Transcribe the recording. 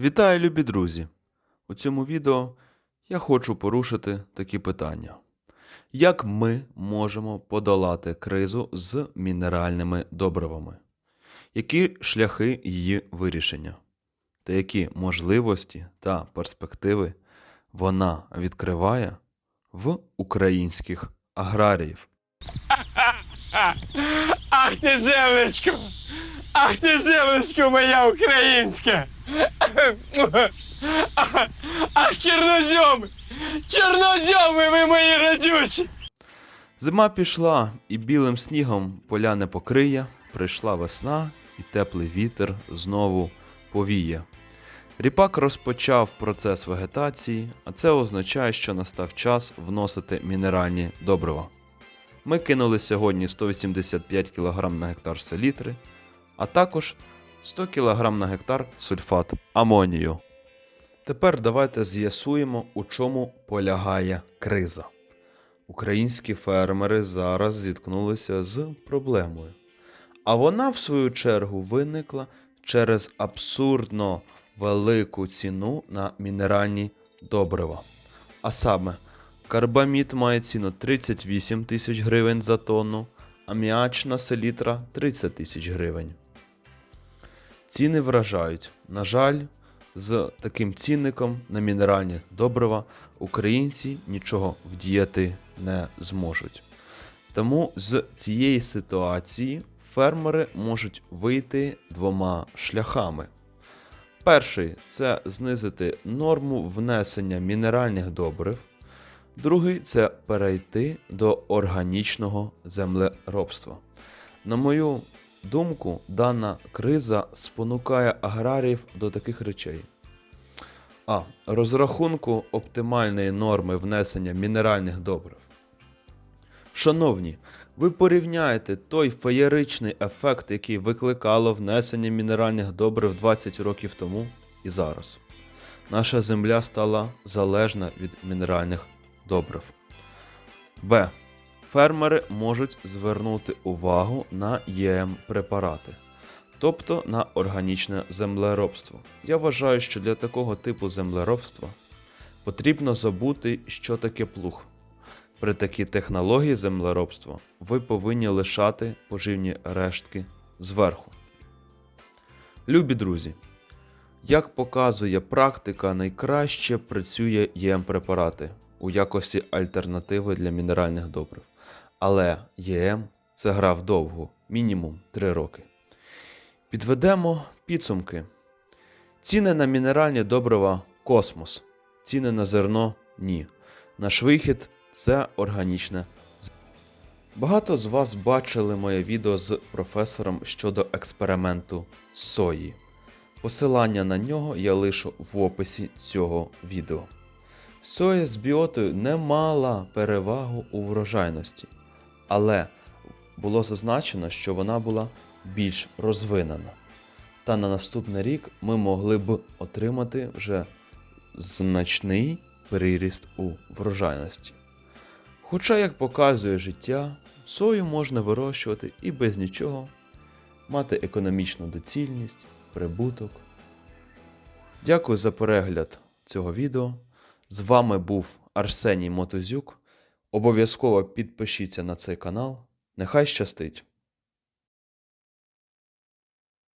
Вітаю, любі друзі! У цьому відео я хочу порушити такі питання. Як ми можемо подолати кризу з мінеральними добривами? Які шляхи її вирішення? Та які можливості та перспективи вона відкриває в українських аграріїв? Ах ти землечко! Ах ти землечко моя українська! Ах, чорнозьоми! Чорнозьоми ви мої радючі! Зима пішла, і білим снігом поля не покриє, прийшла весна, і теплий вітер знову повіє. Ріпак розпочав процес вегетації, а це означає, що настав час вносити мінеральні добрива. Ми кинули сьогодні 185 кг на гектар селітри, а також 100 кг на гектар сульфат амонію. Тепер давайте з'ясуємо, у чому полягає криза. Українські фермери зараз зіткнулися з проблемою. А вона, в свою чергу, виникла через абсурдно велику ціну на мінеральні добрива. А саме, карбамід має ціну 38 тисяч гривень за тонну, аміачна селітра 30 тисяч гривень. Ціни вражають. На жаль, з таким цінником на мінеральні добрива українці нічого вдіяти не зможуть. Тому з цієї ситуації фермери можуть вийти двома шляхами. Перший це знизити норму внесення мінеральних добрив. Другий це перейти до органічного землеробства. На мою думку, дана криза спонукає аграріїв до таких речей. А. Розрахунку оптимальної норми внесення мінеральних добрив. Шановні, ви порівняєте той феєричний ефект, який викликало внесення мінеральних добрив 20 років тому і зараз. Наша земля стала залежна від мінеральних добрив. Б. Фермери можуть звернути увагу на ЄМ препарати, тобто на органічне землеробство. Я вважаю, що для такого типу землеробства потрібно забути, що таке плуг. При такій технології землеробства ви повинні лишати поживні рештки зверху. Любі друзі, як показує практика, найкраще працює ЄМ-препарати у якості альтернативи для мінеральних добрив. Але ЄМ це гра вдовго, мінімум 3 роки. Підведемо підсумки. Ціни на мінеральні добрива космос. Ціни на зерно ні. Наш вихід це органічне. Багато з вас бачили моє відео з професором щодо експерименту сої. Посилання на нього я лишу в описі цього відео. Соя з біотою не мала перевагу у врожайності, але було зазначено, що вона була більш розвинена. Та на наступний рік ми могли б отримати вже значний приріст у врожайності. Хоча, як показує життя, сою можна вирощувати і без нічого, мати економічну доцільність, прибуток. Дякую за перегляд цього відео. З вами був Арсеній Мотозюк. Обов'язково підпишіться на цей канал. Нехай щастить!